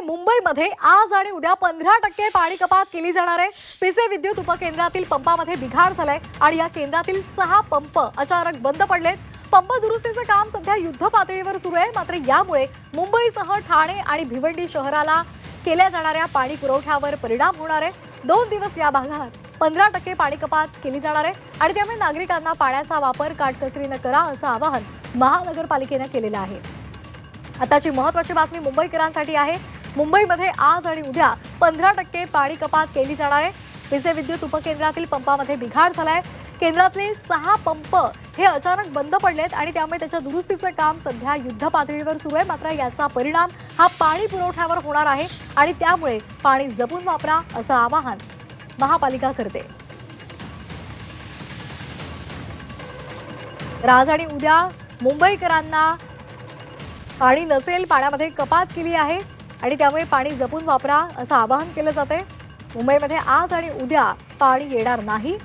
मुंबईमध्ये आज आणि उद्या पंधरा टक्के पाणी कपात केली जाणार आहे. पिसे विद्युत उपकेंद्रातील पंपामध्ये बिघाड झालाय आणि या केंद्रातील सहा पंप अचानक बंद पडलेत. पंप दुरुस्तीचं काम सध्या युद्ध पातळीवर सुरू आहे. मात्र यामुळे मुंबईसह ठाणे आणि भिवंडी शहराला केल्या जाणाऱ्या पाणी पुरवठ्यावर परिणाम होणार आहे. दोन दिवस या भागात पंधरा टक्के पाणी कपात केली जाणार आहे आणि त्यामुळे नागरिकांना पाण्याचा वापर काटकसरीनं करा असं आवाहन महानगरपालिकेनं केलेलं आहे. आताची महत्वाची बातमी मुंबईकरांसाठी आहे. मुंबईमध्ये आज आणि उद्या पंधरा टक्के पाणी कपात केली जाणार आहे. पिसे विद्युत उपकेंद्रातील पंपामध्ये बिघाड झालाय. केंद्रातले सहा पंप हे अचानक बंद पडलेत आणि त्यामुळे त्याच्या दुरुस्तीचं काम सध्या युद्ध पातळीवर सुरू आहे. मात्र याचा परिणाम हा पाणी पुरवठ्यावर होणार आहे आणि त्यामुळे पाणी जपून वापरा असं आवाहन महापालिका करते. राज आज आणि उद्या मुंबईकरांना पाणी नसेल पाण्यामध्ये कपात केली आहे. आणि त्यामुळे पाणी जपून वापरा असं आवाहन केलं जाते मुंबईमध्ये आज आणि उद्या पाणी येणार नाही.